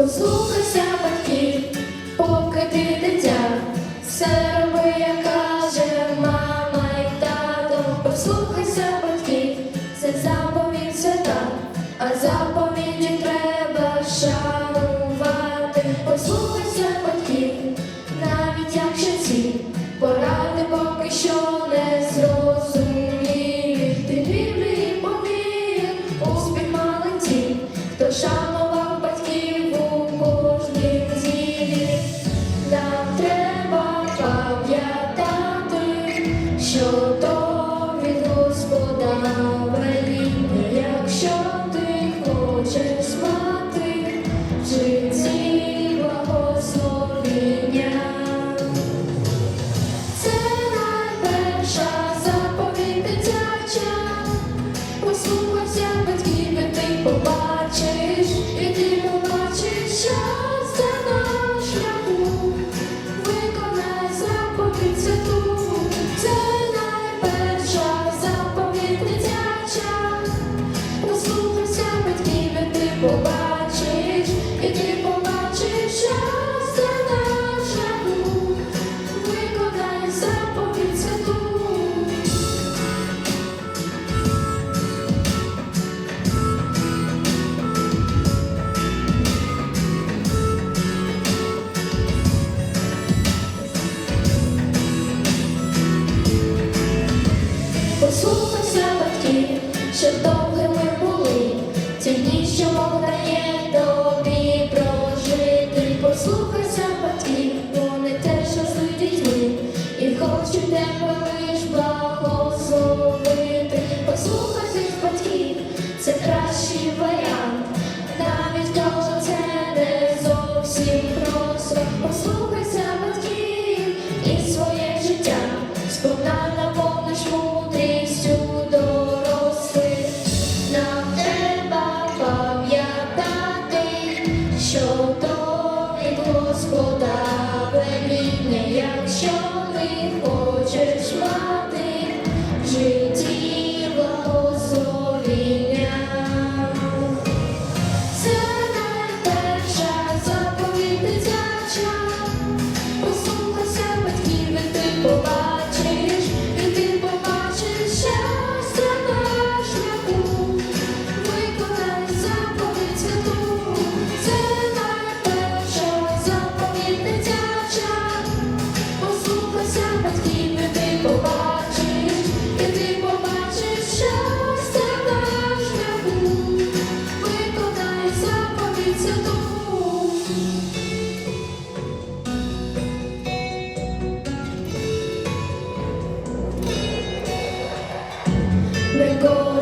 Послухайся батьків, поки ти дитя, все роби, як каже мама і тато. Послухайся батьків, це заповідь свята, а заповідь show.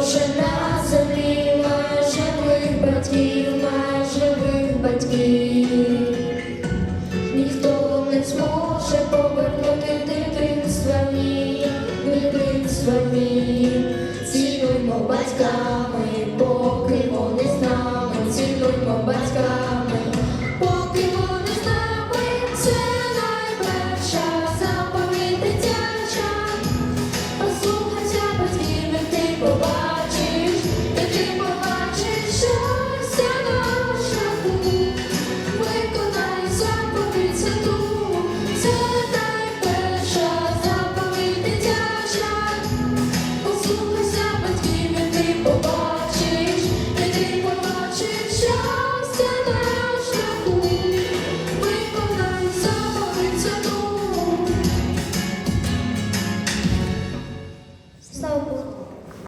жена землі, має батьків, має живих батьків, ніхто не зможе повернути дитинства ні, дитинства ні, цінуймо батькам.